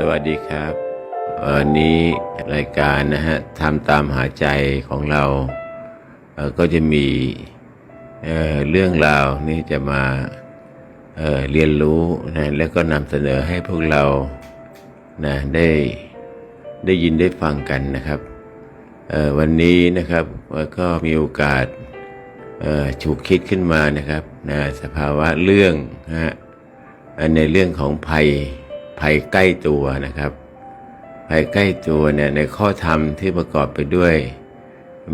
สวัสดีครับวันนี้รายการนะฮะทำตามหาใจของเราเก็จะมีเเรื่องราวนี่จะมาเเรียนรู้นะแล้วก็นำเสนอให้พวกเรานะได้ได้ยินได้ฟังกันนะครับวันนี้นะครับก็มีโอกาสฉุกคิดขึ้นมานะครับนะสภาวะเรื่องนะในเรื่องของภัย ภัยใกล้ตัวนะครับ ภัยใกล้ตัวเนี่ยในข้อธรรมที่ประกอบไปด้วย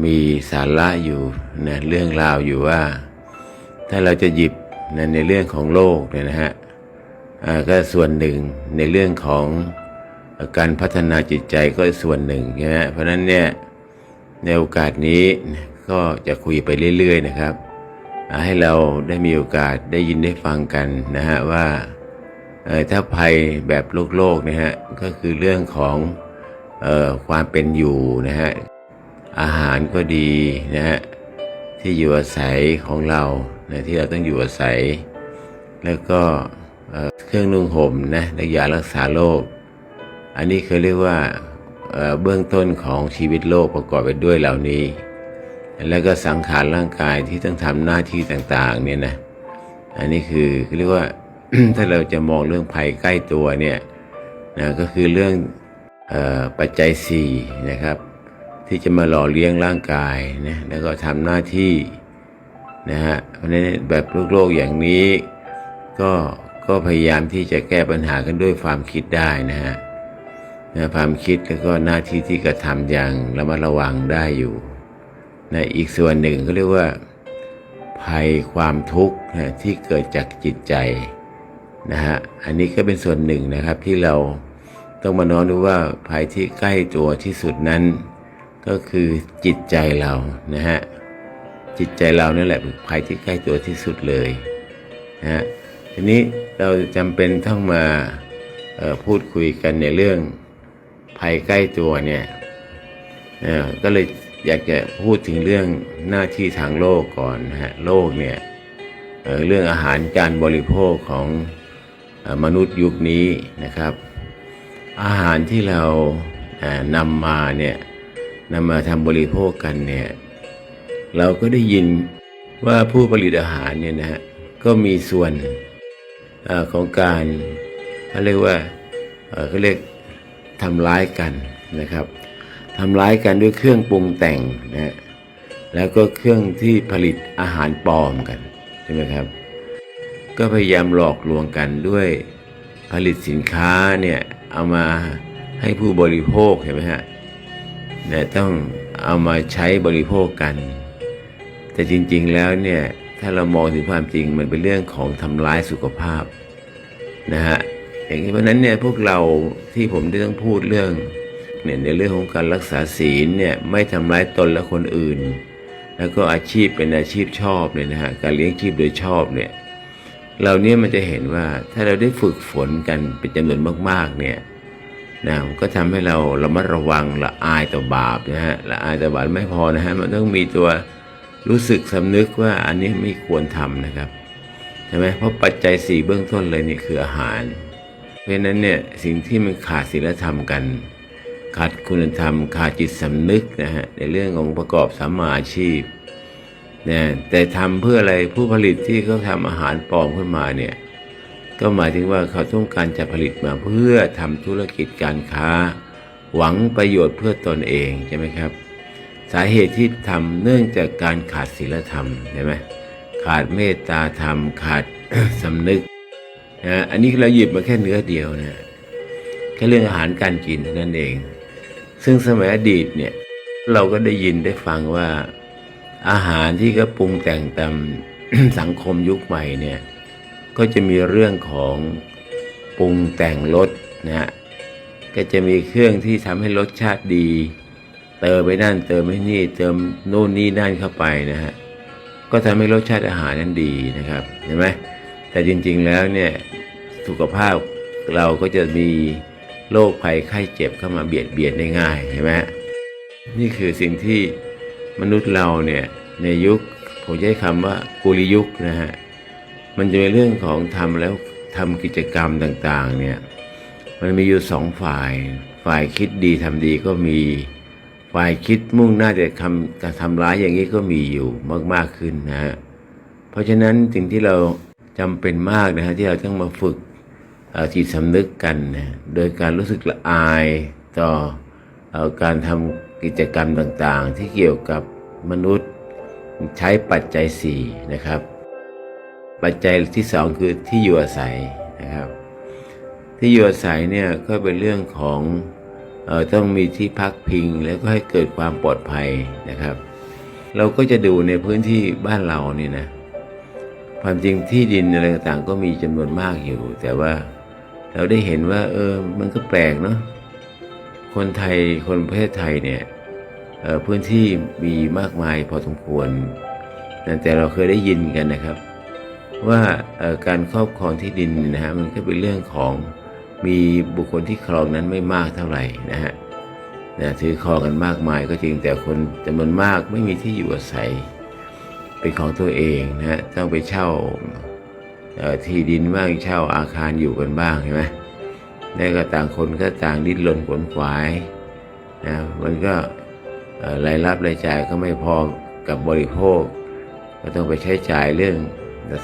มีสาระอยู่นะเรื่องราวอยู่ว่า ถ้าเราจะหยิบนะในเรื่องของโลกเนี่ยนะฮะก็ส่วนหนึ่งในเรื่องของการพัฒนาจิตใจก็ส่วนหนึ่งใช่ไหมเพราะนั้นเนี่ยในโอกาสนี้ก็จะคุยไปเรื่อย ๆ นะครับ ให้เราได้มีโอกาสได้ยินได้ฟังกันนะฮะว่า ถ้าภัยแบบโลกโลกนะฮะก็คือเรื่องของออความเป็นอยู่นะฮะอาหารก็ดีนะฮะที่อยู่อาศัยของเรานะที่เราต้องอยู่อาศัย แล้วก็เเครื่องนุ่งห่มนะและยารักษาโรคอันนี้เคยเรียกว่าเเบื้องต้นของชีวิตโลกประกอบไปด้วยเหล่านี้ แล้วก็สังขารร่างกายที่ต้องทำหน้าที่ต่างๆเนี่ยนะอันนี้คือเรียกว่า ถ้าเราจะมองเรื่องภัยใกล้ตัวเนี่ยนะก็คือเรื่องออปัจจัยสี่นะครับ ที่จะมาหล่อเลี้ยงร่างกายนะแล้วก็ทำหน้าที่นะฮะเพราะฉะนั้นแบบโลกๆอย่างนี้ก็ก็พยายามที่จะแก้ปัญหากันด้วยความคิดได้นะฮะนะความคิดแล้วก็หน้าที่ที่กระทำอย่างระมัดระวังได้อยู่นะอีกส่วนหนึ่งก็เรียกว่าภัยความทุกข์นะที่เกิดจากจิตใจ นะฮะอันนี้ก็เป็นส่วนหนึ่งนะครับที่เราต้องมาน้อมดูว่าภัยที่ใกล้ตัวที่สุดนั้น ก็คือจิตใจเรานะฮะจิตใจเรานั่นแหละเป็นภัยที่ใกล้ตัวที่สุดเลยนะฮะทีนี้เราจำเป็นต้องมาพูดคุยกันในเรื่องภัยใกล้ตัวเนี่ยอ่อก็เลยอยากจะพูดถึงเรื่องหน้าที่ทางโลกก่อนนะฮะโลกเนี่ยเเรื่องอาหารการบริโภคของ มนุษย์ยุคนี้นะครับ อาหารที่เรานำมาเนี่ยนำมาทำบริโภคกันเนี่ยเราก็ได้ยินว่าผู้ผลิตอาหารเนี่ยนะฮะก็มีส่วนอของการเขาเรียกว่าเอ่อเขาเรียกทำร้ายกันนะครับทำร้ายกันด้วยเครื่องปรุงแต่งนะฮะแล้วก็เครื่องที่ผลิตอาหารปลอมกันใช่ไหมครับ ก็พยายามหลอกลวงกันด้วยผลิตสินค้าเนี่ยเอามาให้ผู้บริโภคเห็นไหมฮะเนี่ยต้องเอามาใช้บริโภคกัน แต่จริงๆแล้วเนี่ยถ้าเรามองถึงความจริงมันเป็นเรื่องของทำร้ายสุขภาพนะฮะอย่างนี้เพราะนั้นเนี่ยพวกเราที่ผมได้ต้องพูดเรื่องเนี่ยในเรื่องของการรักษาศีลเนี่ยไม่ทำร้ายตนและคนอื่น แล้วก็อาชีพเป็นอาชีพชอบเนี่ยนะฮะการเลี้ยงชีพโดยชอบเนี่ย เราเนี่ยมันจะเห็นว่าถ้าเราได้ฝึกฝนกันเป็นจำนวนมากๆเนี่ยนะก็ทำให้เราระมัดระวังละอายต่อบาปนะฮะละอายต่อบาปไม่พอนะฮะมันต้องมีตัวรู้สึกสำนึกว่าอันนี้ไม่ควรทำนะครับใช่ไหมเพราะปัจจัยสี่เบื้องต้นเลยนี่คืออาหาร เพราะฉะนั้นเนี่ยสิ่งที่มันขาดศีลธรรมกัน ขาดคุณธรรม ขาดจิตสำนึกนะฮะในเรื่องของประกอบสัมมาอาชีพ นะแต่ทำเพื่ออะไรผู้ผลิตที่เขาทำอาหารปลอมขึ้นมาเนี่ยก็หมายถึงว่าเขาต้องการจะผลิตมาเพื่อทำธุรกิจการค้า หวังประโยชน์เพื่อตนเองใช่ไหมครับ สาเหตุที่ทำเนื่องจากการขาดศีลธรรมใช่ไหมขาดเมตตาธรรม ขาดสำนึกนะอันนี้เราหยิบมาแค่เนื้อเดียวนะแค่เรื่องอาหารการกินเท่านั้นเอง ซึ่งสมัยอดีตเนี่ยเราก็ได้ยินได้ฟังว่า อาหารที่ก็ปรุงแต่งตามสังคมยุคใหม่เนี่ยก็จะมีเรื่องของปรุงแต่งรสนะฮะก็จะมีเครื่องที่ทำให้รสชาติดี เติมไปนั่นเติมไปนี่เติมโน่นนี่นั่นเข้าไปนะฮะก็ทำให้รสชาติอาหารนั้นดีนะครับเห็นไหมแต่จริงๆแล้วเนี่ยสุขภาพเราก็จะมีโรคภัยไข้เจ็บเข้ามาเบียดเบียนได้ง่ายใช่ไหมนี่คือสิ่งที่ มนุษย์เราเนี่ยในยุคผมใช้คำว่ากุลิยุคนะฮะมันจะเป็นเรื่องของทำแล้วทำกิจกรรมต่างๆเนี่ยมันมีอยู่สองฝ่าย ฝ่ายคิดดีทำดีก็มี ฝ่ายคิดมุ่งหน้าจะทำจะทำร้ายอย่างนี้ก็มีอยู่มากๆขึ้นนะฮะเพราะฉะนั้นสิ่งที่เราจำเป็นมากนะฮะที่เราต้องมาฝึกจิตสำนึกกันนะโดยการรู้สึกละอายต่อออการทำ กิจกรรมต่างๆ ที่เกี่ยวกับมนุษย์ใช้ปัจจัยสี่นะครับ ปัจจัยที่สองคือที่อยู่อาศัยนะครับ ที่อยู่อาศัยเนี่ยก็เป็นเรื่องของออต้องมีที่พักพิงแล้วก็ให้เกิดความปลอดภัยนะครับ เราก็จะดูในพื้นที่บ้านเรานี่นะความจริงที่ดินอะไรต่างๆก็มีจำนวนมากอยู่ แต่ว่าเราได้เห็นว่า เออมันก็แปลกเนาะคนไทยคนประเทศไทยเนี่ย พื้นที่มีมากมายพอสมควร แต่เราเคยได้ยินกันนะครับ ว่าการครอบครองที่ดินนะฮะมันก็เป็นเรื่องของมีบุคคลที่ครองนั้นไม่มากเท่าไหร่นะฮะนะถือครองกันมากมายก็จริงแต่คนจำนวนมากไม่มีที่อยู่อาศัยเป็นของตัวเองนะฮะต้องไปเช่าที่ดินบ้างเช่าอาคารอยู่กันบ้างใช่ไหมแล้วก็ต่างคนก็ต่างดิ้นรนขวนขวายนะมันก็เรายรับรายจ่ายก็ไม่พอกับบริโภค ก็ต้องไปใช้จ่ายเรื่อง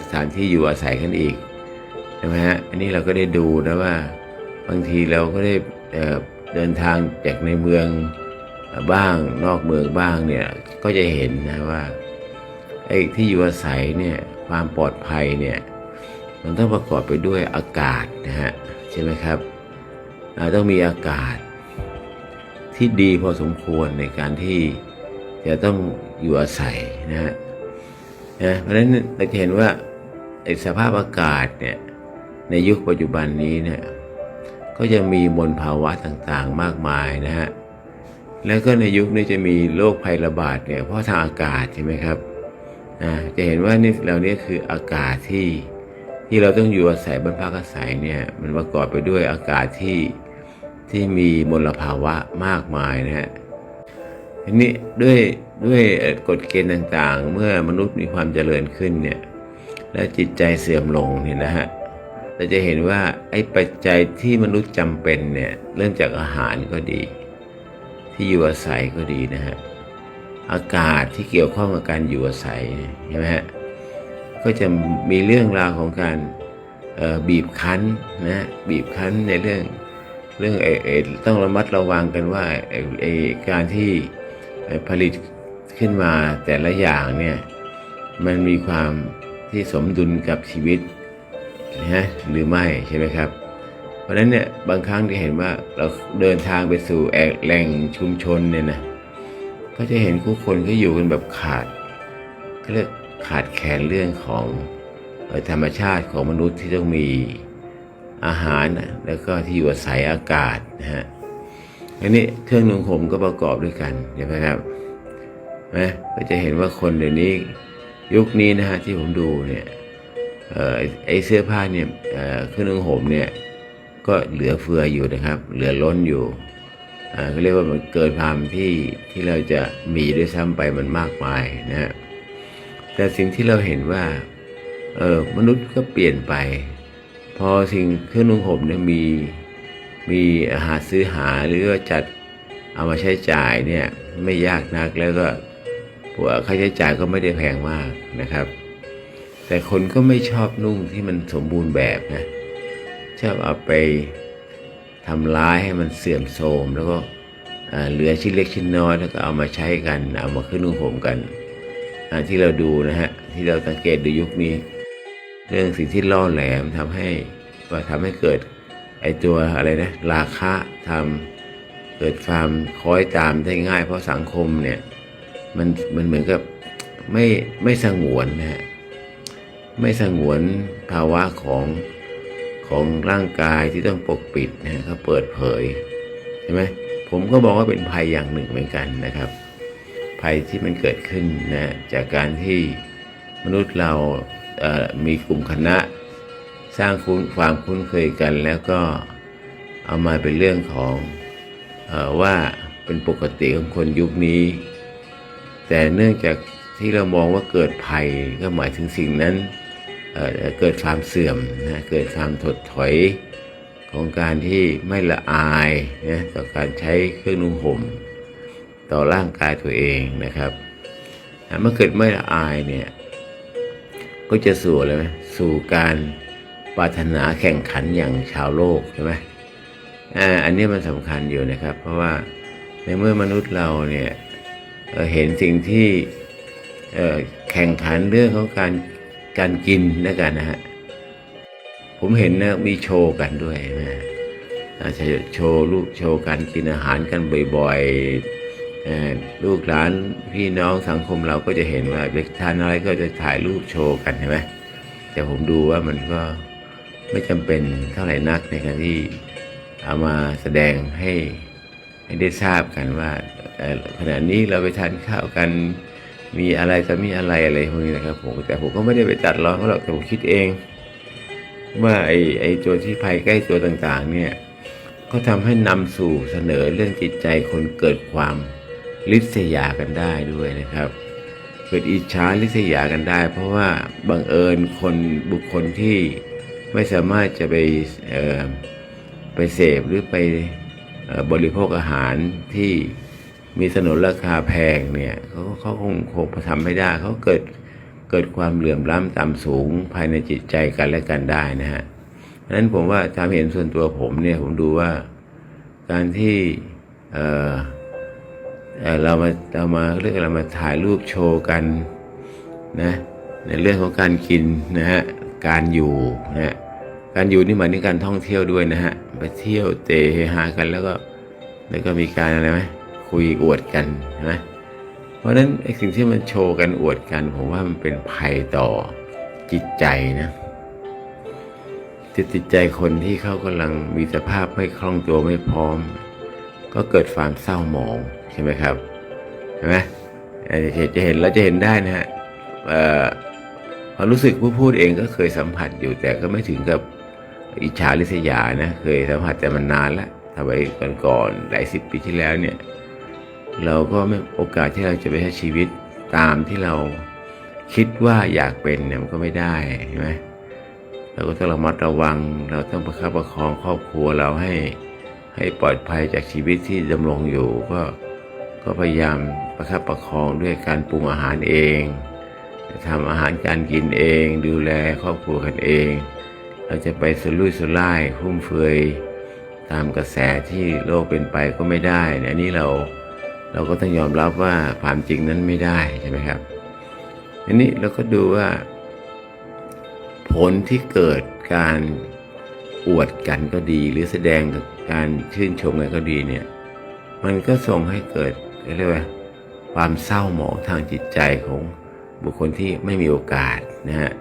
สถานที่อยู่อาศัยกันอีกใช่ไหมฮะอันนี้เราก็ได้ดูนะว่าบางทีเราก็ได้เดินทางจากในเมืองบ้างนอกเมืองบ้างเนี่ยก็จะเห็นนะว่าไอ้ที่อยู่อาศัยเนี่ยความปลอดภัยเนี่ยมันต้องประกอบไปด้วยอากาศนะฮะใช่ไหมครับอ่าต้องมีอากาศ ที่ดีพอสมควรในการที่จะต้องอยู่อาศัยนะฮะนะเพราะฉะนั้นเราจะเห็นว่าไอ้สภาพอากาศเนี่ยในยุคปัจจุบันนี้เนี่ยก็จะมีมลภาวะต่างๆมากมายนะฮะแล้วก็ในยุคนี้จะมีโรคภัยระบาดเนี่ยเพราะทางอากาศใช่ไหมครับนะจะเห็นว่านี่เราเนี่ยคืออากาศที่ที่เราต้องอยู่อาศัยบนภาคอาศัยเนี่ยมันประกอบไปด้วยอากาศที่ ที่มีมลภาวะมากมายนะฮะทีนี้ด้วยด้วยกฎเกณฑ์ต่างๆ เมื่อมนุษย์มีความเจริญขึ้นเนี่ยและจิตใจเสื่อมลงเนี่ยนะฮะเราจะเห็นว่าไอ้ปัจจัยที่มนุษย์จำเป็นเนี่ยเริ่มจากอาหารก็ดี ที่อยู่อาศัยก็ดีนะฮะอากาศที่เกี่ยวข้องกับการอยู่อาศัยใช่ไหมฮะก็จะมีเรื่องราวของการบีบคั้นนะบีบคั้นในเรื่อง เรื่องเออเออต้องระมัดระวังกันว่าไอ้การที่ผลิตขึ้นมาแต่ละอย่างเนี่ยมันมีความที่สมดุลกับชีวิตนะฮะหรือไม่ใช่ไหมครับ เพราะฉะนั้นเนี่ยบางครั้งที่เห็นว่าเราเดินทางไปสู่แอกแหล่งชุมชนเนี่ยนะก็จะเห็นผู้คนก็อยู่กันแบบขาดเรียกขาดแคลนเรื่องของธรรมชาติของมนุษย์ที่ต้องมี อาหารนะแล้วก็ที่อยู่อาศัยอากาศนะฮะอันนี้เครื่องนุ่งห่มก็ประกอบด้วยกันใช่ไหมครับนะก็จะเห็นว่าคนเดี๋ยวนี้ยุคนี้นะฮะที่ผมดูเนี่ยเออไอเสื้อผ้าเนี่ยเครื่องนุ่งห่มเนี่ยก็เหลือเฟืออยู่นะครับ เหลือล้นอยู่อ่าเขาเรียกว่ามันเกินความที่ที่เราจะมีด้วยซ้ำไปมันมากมายนะฮะแต่สิ่งที่เราเห็นว่าเออมนุษย์ก็เปลี่ยนไป พอสิ่งเครื่องนุ่งห่มเนี่ยมีมีอาหารซื้อหาหรือว่าจัดเอามาใช้จ่ายเนี่ยไม่ยากนักแล้วก็หัวค่าใช้จ่ายก็ไม่ได้แพงมากนะครับ แต่คนก็ไม่ชอบนุ่งที่มันสมบูรณ์แบบนะชอบเอาไปทำร้ายให้มันเสื่อมโทรมแล้วก็เหลือชิ้นเล็กชิ้นน้อยแล้วก็เอามาใช้กัน เอามาขึ้นนุ่งห่มกันที่เราดูนะฮะที่เราสังเกตดูยุคนี้ เรื่องสิ่งที่ล่อแหลมทำให้ว่าทำให้เกิดไอตัวอะไรนะราคะทำเกิดความคล้อยตามได้ง่าย เพราะสังคมเนี่ยมันมันเหมือนกับไม่ไม่สงวนนะฮะไม่สงวนภาวะของของร่างกายที่ต้องปกปิดนะฮะเขาเปิดเผยใช่ไหมผมก็บอกว่าเป็นภัยอย่างหนึ่งเหมือนกันนะครับ ภัยที่มันเกิดขึ้นนะจากการที่มนุษย์เรา มีกลุ่มคณะสร้างคุ้นความคุ้นเคยกัน แล้วก็เอามาเป็นเรื่องของอว่าเป็นปกติของคนยุคนี้ แต่เนื่องจากที่เรามองว่าเกิดภัยก็หมายถึงสิ่งนั้นเเกิดความเสื่อมนะเกิดความถดถอยของการที่ไม่ละอายนะต่อการใช้เครื่องนุ่งห่มต่อร่างกายตัวเองนะครับเมื่อเกิดไม่ละอายเนี่ย ก็จะสู่อะไรไหมสู่การปรารถนาแข่งขันอย่างชาวโลกใช่ไหมอ่าอันนี้มันสำคัญอยู่นะครับ เพราะว่าในเมื่อมนุษย์เราเนี่ยเเห็นสิ่งที่แข่งขันเรื่องของการการกินแล้วกันนะฮะผมเห็นนะมีโชว์กันด้วยนะโชว์ลูกโชว์การกินอาหารกันบ่อยๆ ลูกหลานพี่น้องสังคมเราก็จะเห็นว่าไปทานอะไรก็จะถ่ายรูปโชว์กันใช่ไหมแต่ผมดูว่ามันก็ไม่จำเป็นเท่าไหร่นักในการที่เอามาแสดงให้ให้ได้ทราบกันว่าขณะนี้เราไปทานข้าวกันมีอะไรจะมีอะไรอะไรพวกนี้นะครับผมแต่ผมก็ไม่ได้ไปจัดร้องเขาหรอกแต่ผมคิดเอง ว่าไอ้ไอ้ตัวที่ภัยใกล้ตัวต่างๆ เนี่ยก็ทำให้นำสู่เสนอเรื่องจิตใจคนเกิดความ ลิษยากันได้ด้วยนะครับ เกิดอิจฉาลิษยากันได้ เพราะว่าบังเอิญคนบุคคลที่ไม่สามารถจะไปไปเสพหรือไปอบริโภคอาหารที่มีสนุนราคาแพงเนี่ยเขาเขาคงคงทำไม่ได้เขาเกิดเกิดความเหลื่อมล้ำต่ำสูงภายในจิตใจกันและกันได้นะฮะเพราะฉะนั้นผมว่าตามเห็นส่วนตัวผมเนี่ยผมดูว่าการที่ เรามาเรามาเรียกเรามาถ่ายรูปโชว์กันนะในเรื่องของการกินนะฮะการอยู่นะฮะการอยู่นี่หมายถึงการท่องเที่ยวด้วยนะฮะไปเที่ยวเตะเฮฮากันแล้วก็แล้วก็มีการอะไรไหมคุยอวดกันนะเพราะฉะนั้นไอ้สิ่งที่มันโชว์กันอวดกันผมว่ามันเป็นภัยต่อจิตใจนะจิตจิตใจคนที่เขากำลังมีสภาพไม่คล่องตัวไม่พร้อม ก็เกิดความเศร้าหมอง ใช่ไหมครับเห็นไหมเอ่อจะเห็นเราจะเห็นได้นะฮะเอ่อความรู้สึกผู้พูดเองก็เคยสัมผัสอยู่แต่ก็ไม่ถึงกับอิจฉาริษยานะเคยสัมผัสแต่มันนานแล้วทำไมก่อนๆหลายสิบปีที่แล้วเนี่ยเราก็ไม่โอกาสที่เราจะไปใช้ชีวิตตามที่เราคิดว่าอยากเป็นเนี่ยมันก็ไม่ได้ใช่ไหมเราก็ต้องระมัดระวัง เราต้องประคับประคองครอบครัวเราให้ให้ปลอดภัยจากชีวิตที่ดำรงอยู่ก็ ก็พยายามประคับประคองด้วยการปรุงอาหารเองทำอาหารการกินเอง ดูแลครอบครัวกันเอง เราจะไปสุรุ่ยสุร่ายฟุ่มเฟือยตามกระแสที่โลกเป็นไปก็ไม่ได้เนี่ยอันนี้เราเราก็ต้องยอมรับว่าความจริงนั้นไม่ได้ใช่ไหมครับอันนี้เราก็ดูว่า ผลที่เกิดการอวดกันก็ดี หรือแสดงการชื่นชมกันก็ดีเนี่ย มันก็ส่งให้เกิด เรียกว่าความเศร้าหมองทางจิตใจของบุคคลที่ไม่มีโอกาสนะฮะ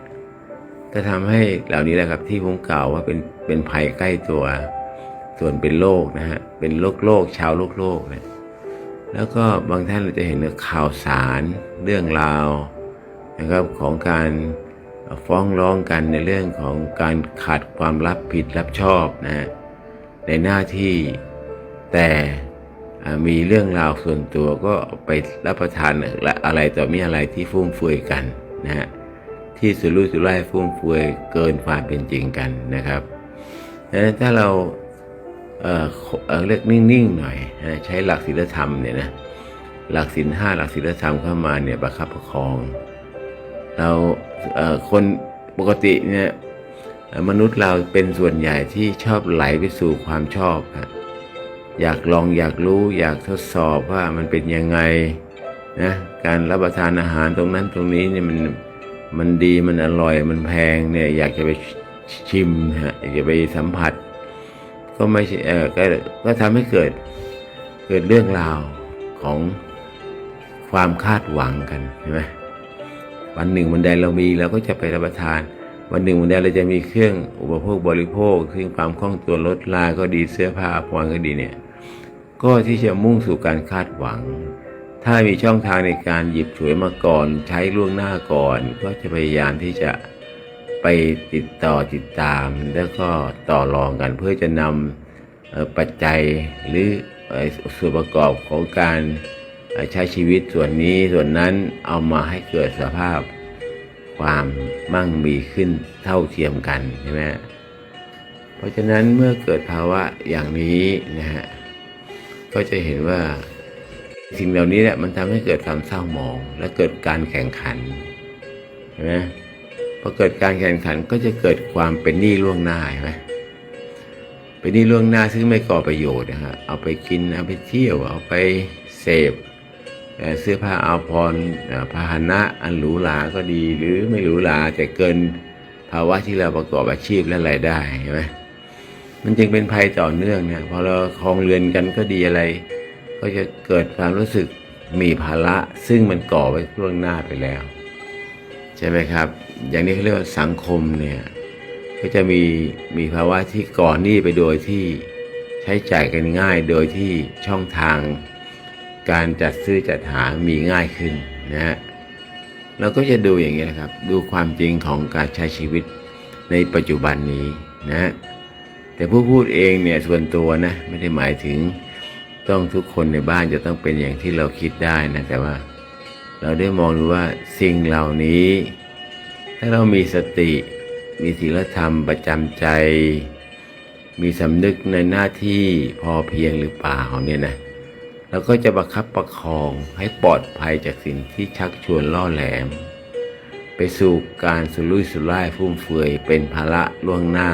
ก็ทำให้เหล่านี้แหละครับที่ผมกล่าวว่าเป็นเป็นภัยใกล้ตัว ส่วนเป็นโลกนะฮะเป็นโลกโลกชาวโลกโลกเนี่ยแล้วก็บางท่านเราจะเห็นข่าวสารเรื่องราวนะครับของการฟ้องร้องกันในเรื่องของการขาดความรับผิดรับชอบนะฮะในหน้าที่แต่ มีเรื่องราวส่วนตัวก็ไปรับประทานอะไรต่อมีอะไรที่ฟุ่มเฟือยกันนะฮะที่สุรุ่ยสุร่ายฟุ่มเฟือยเกินความเป็นจริงกันนะครับดังนั้นถ้าเราเอ่อเรียกนิ่งๆหน่อยใช้หลักศีลธรรมเนี่ยนะหลักศีลห้าหลักศีลธรรมเข้ามาเนี่ยประคับประคอง เราเอ่อคนปกติเนี่ยมนุษย์เราเป็นส่วนใหญ่ที่ชอบไหลไปสู่ความชอบอะ อยากลองอยากรู้อยากทดสอบว่ามันเป็นยังไงนะการรับประทานอาหารตรงนั้นตรงนี้เนี่ยมันมันดีมันอร่อยมันแพงเนี่ยอยากจะไปชิมฮะอยากจะไปสัมผัส ก็ไม่ใช่เออก็ก็ทำให้เกิดเกิดเรื่องราวของความคาดหวังกันใช่ไหมวันหนึ่งวันใดเรามีเราก็จะไปรับประทาน วันหนึ่งวันใดเราจะมีเครื่องอุปโภคบริโภคซึ่องความคล่องตัวลดลาก็ดีเสื้อผ้าอาภรณ์ก็ดีเนี่ย ก็ที่จะมุ่งสู่การคาดหวัง ถ้ามีช่องทางในการหยิบฉวยมาก่อน ใช้ล่วงหน้าก่อน ก็จะพยายามที่จะไปติดต่อติดตาม แล้วก็ต่อรองกันเพื่อจะนำปัจจัยหรือส่วนประกอบของการใช้ชีวิตส่วนนี้ส่วนนั้นเอามาให้เกิดสภาพความมั่งมีขึ้นเท่าเทียมกันใช่ไหมเพราะฉะนั้นเมื่อเกิดภาวะอย่างนี้นะฮะ ก็จะเห็นว่าสิ่งเหล่านี้แหละมันทำให้เกิดความเศร้าหมอง และเกิดการแข่งขันเห็นไหมพอเกิดการแข่งขันก็จะเกิดความเป็นหนี้ล่วงหน้าเห็นไหมเป็นหนี้ล่วงหน้าซึ่งไม่ก่อประโยชน์นะฮะเอาไปกินเอาไปเที่ยว เอาไปเสพเสื้อผ้าอาภรณ์พาหนะอันหรูหราก็ดีหรือไม่หรูหราแต่เกินภาวะที่เราประกอบอาชีพและรายได้เห็นไหม มันจึงเป็นภัยต่อเนื่องเนี่ยพอเราคลองเรือนกันก็ดีอะไร ก็จะเกิดความรู้สึกมีภาระ ซึ่งมันก่อไว้ล่วงหน้าไปแล้ว ใช่ไหมครับ อย่างนี้เขาเรียกว่าสังคมเนี่ยก็จะมีมีภาวะที่ก่อหนี้ไปโดยที่ใช้จ่ายกันง่ายโดยที่ช่องทาง การจัดซื้อจัดหามีง่ายขึ้นนะฮะเราก็จะดูอย่างนี้นะครับ ดูความจริงของการใช้ชีวิตในปัจจุบันนี้นะฮะ แต่ผู้พูดเองเนี่ยส่วนตัวนะไม่ได้หมายถึงต้องทุกคนในบ้านจะต้องเป็นอย่างที่เราคิดได้นะแต่ว่า เราได้มองดูว่าสิ่งเหล่านี้ ถ้าเรามีสติมีศีลธรรมประจำใจ มีสำนึกในหน้าที่พอเพียงหรือเปล่าเนี่ยนะเราก็จะประคับประคองให้ปลอดภัยจากสิ่งที่ชักชวนล่อแหลม ไปสู่การสุรุ่ยสุร่ายฟุ่มเฟือยเป็นภาระล่วงหน้า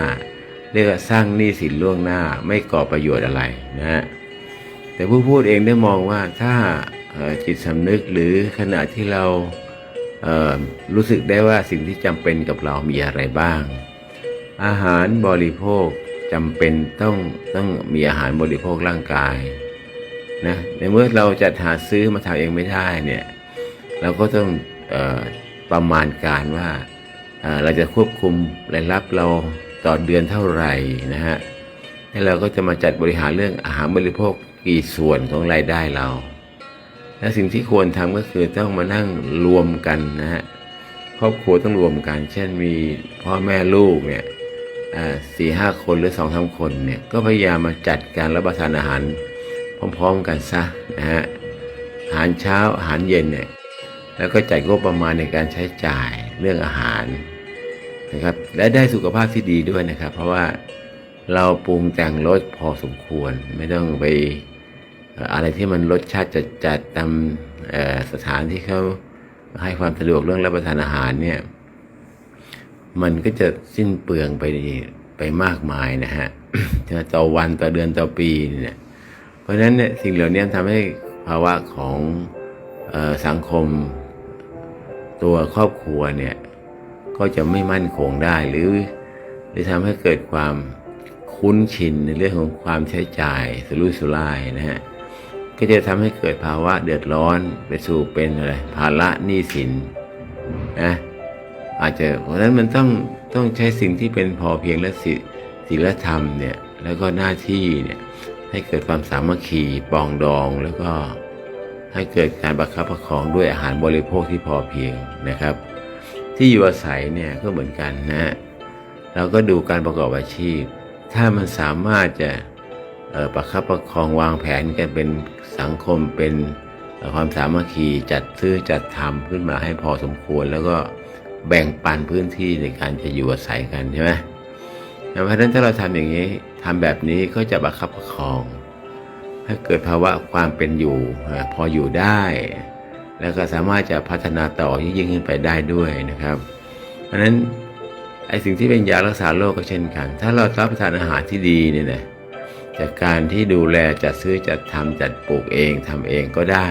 เรียกว่าสร้างหนี้สินล่วงหน้าไม่ก่อประโยชน์อะไรนะฮะแต่ผู้พูดเองได้มองว่าถ้าจิตสำนึกหรือขณะที่เรารู้สึกได้ว่าสิ่งที่จำเป็นกับเรามีอะไรบ้าง อาหารบริโภคจำเป็นต้องต้องมีอาหารบริโภคร่างกายนะในเมื่อเราจะหาซื้อมาทำเองไม่ได้เนี่ยเราก็ต้องอประมาณการว่าเราจะควบคุมรายรับเรา ต่อเดือนเท่าไหร่นะฮะแล้วเราก็จะมาจัดบริหารเรื่องอาหารบริโภคกี่ส่วนของรายได้เรา และสิ่งที่ควรทำก็คือต้องมานั่งรวมกันนะฮะครอบครัวต้องรวมกัน เช่นมีพ่อแม่ลูกเนี่ยสี่ห้าคนหรือสองสามคนเนี่ยก็พยายามมาจัดการรับประทานอาหารพร้อมๆกันซะนะฮะอาหารเช้าอาหารเย็นเนี่ยแล้วก็จัดงบประมาณในการใช้จ่ายเรื่องอาหาร นะครับและได้สุขภาพที่ดีด้วยนะครับ เพราะว่าเราปรุงแต่งรสพอสมควร ไม่ต้องไปอะไรที่มันรสชาติจัดจัดตามสถานที่เขาให้ความสะดวกเรื่องรับประทานอาหารเนี่ยมันก็จะสิ้นเปลืองไปไปมากมายนะฮะต่อวันต่อเดือนต่อปีเนี่ยเพราะฉะนั้นเนี่ยสิ่งเหล่านี้ทำให้ภาวะของอสังคมตัวครอบครัวเนี่ย ก็จะไม่มั่นคงได้หรือ หรือทำให้เกิดความคุ้นชินในเรื่องของความใช้จ่ายสุรุ่ยสุร่ายนะฮะก็จะทำให้เกิดภาวะเดือดร้อนไปสู่เป็นอะไรภาระหนี้สินนะอาจจะเพราะนั้นมันต้องต้องใช้สิ่งที่เป็นพอเพียงและศิศีลธรรมเนี่ยแล้วก็หน้าที่เนี่ยให้เกิดความสามัคคีปองดองแล้วก็ให้เกิดการประคับประคองด้วยอาหารบริโภคที่พอเพียงนะครับ ที่อยู่อาศัยเนี่ยก็เหมือนกันนะฮะเราก็ดูการประกอบอาชีพ ถ้ามันสามารถจะประคับประคองวางแผนกันเป็นสังคมเป็นความสามัคคีจัดซื้อจัดทำขึ้นมาให้พอสมควร แล้วก็แบ่งปันพื้นที่ในการจะอยู่อาศัยกันใช่ไหมเพราะฉะนั้นถ้าเราทำอย่างนี้ทำแบบนี้ก็จะประคับประคอง ให้เกิดภาวะความเป็นอยู่พออยู่ได้ แล้วก็สามารถจะพัฒนาต่อยิ่งขึ้นไปได้ด้วยนะครับ เพราะฉะนั้นไอ้สิ่งที่เป็นยารักษาโรคก็เช่นกัน ถ้าเรารับประทานอาหารที่ดีเนี่ยนะจากการที่ดูแลจัดซื้อจัดทำจัดปลูกเองทำเองก็ได้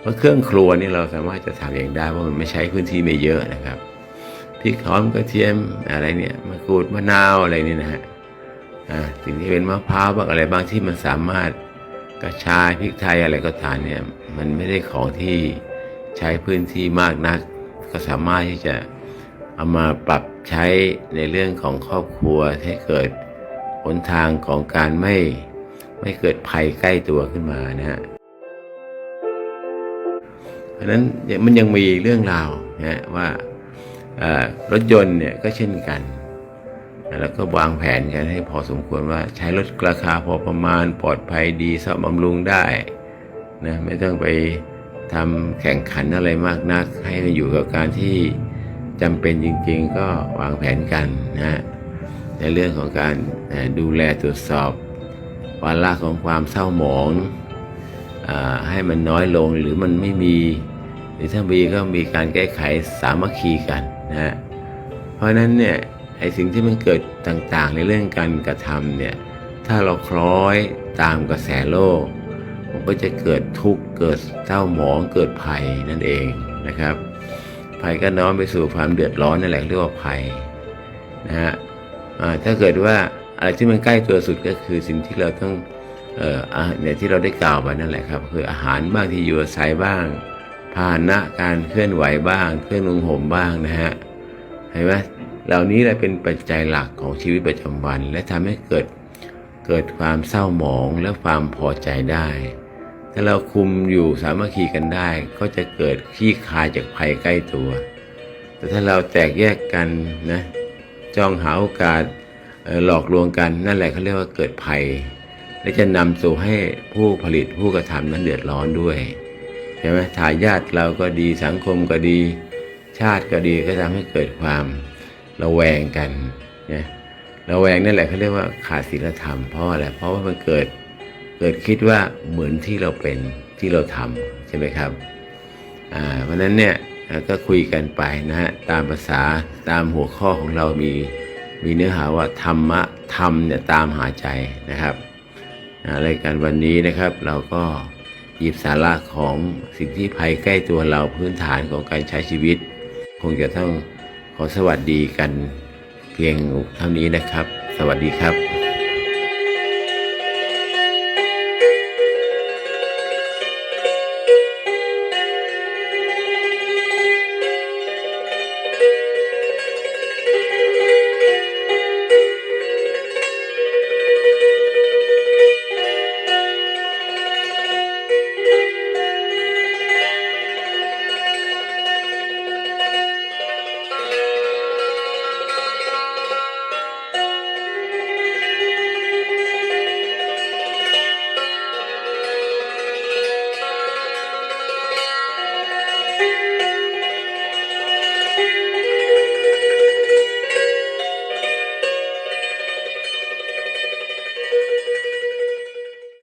เพราะเครื่องครัวนี่เราสามารถจะทำเองได้เพราะมันไม่ใช้พื้นที่ไม่เยอะนะครับพริกหอมกระเทียมอะไรเนี่ยมะกรูดมะนาวอะไรนี่นะฮะสิ่งที่เป็นมะพร้าวบ้างอะไรบางที่มันสามารถกระชายพริกไทยอะไรก็ตามเนี่ยมันไม่ได้ของที่ ใช้พื้นที่มากนัก ก็สามารถที่จะเอามาปรับใช้ในเรื่องของครอบครัวให้เกิดหนทางของการไม่ไม่เกิดภัยใกล้ตัวขึ้นมานะฮะเพราะฉะนั้นมันยังมีเรื่องราวนะว่ารถยนต์เนี่ยก็เช่นกัน แล้วก็วางแผนกันให้พอสมควรว่าใช้รถราคาพอประมาณปลอดภัยดีซ่อมบำรุงได้นะไม่ต้องไป ทำแข่งขันอะไรมากนัก ให้มันอยู่กับการที่จำเป็นจริง ๆ ก็วางแผนกันนะฮะในเรื่องของการดูแลตรวจสอบวาระของความเศร้าหมองอให้มันน้อยลงหรือมันไม่มี หรือถ้ามีก็มีการแก้ไขสามัคคีกันนะฮะเพราะฉะนั้นเนี่ยไอสิ่งที่มันเกิดต่างๆ ในเรื่องการกระทำเนี่ยถ้าเราคล้อยตามกระแสโลก มันก็จะเกิดทุกข์เกิดเศร้าหมองเกิดภัยนั่นเองนะครับ ภัยก็น้อมไปสู่ความเดือดร้อนนั่นแหละเรียกว่าภัยนะฮะถ้าเกิดว่าอะไรที่มันใกล้ตัวสุดก็คือสิ่งที่เราต้องเอ่อเนี่ยที่เราได้กล่าวไปนั่นแหละครับคืออาหารบ้างที่อยู่อาศัยบ้างพาหนะการเคลื่อนไหวบ้าง เครื่องนุ่งห่มบ้างนะฮะเห็นไหมเหล่านี้แหละเป็นปัจจัยหลักของชีวิตประจำวัน และทำให้เกิดเกิดความเศร้าหมองและความพอใจได้ ถ้าเราคุมอยู่สามัคคีกันได้ ก็จะเกิดขี้คายจากภัยใกล้ตัว แต่ถ้าเราแตกแยกกันนะจ้องหาโอกาสหลอกลวงกันนั่นแหละเขาเรียกว่าเกิดภัย และจะนำสู่ให้ผู้ผลิตผู้กระทำนั้นเดือดร้อนด้วยใช่ไหมทายาทเราก็ดีสังคมก็ดี ชาติก็ดีก็ทำให้เกิดความระแวงกันนะระแวงนั่นแหละเขาเรียกว่าขาดศีลธรรมเพราะอะไรเพราะว่ามันเกิด เกิดคิดว่าเหมือนที่เราเป็นที่เราทำใช่ไหมครับอ่าเพราะนั้นเนี่ยอ่าก็คุยกันไปนะฮะตามภาษาตามหัวข้อของเรามีมีเนื้อหาว่าธรรมะธรรมเนี่ยตามหาใจนะครับอ่ารายการวันนี้นะครับเราก็หยิบสาระของสิ่งที่ภัยใกล้ตัวเราพื้นฐานของการใช้ชีวิต คงจะต้องขอสวัสดีกันเพียงเท่านี้นะครับ สวัสดีครับ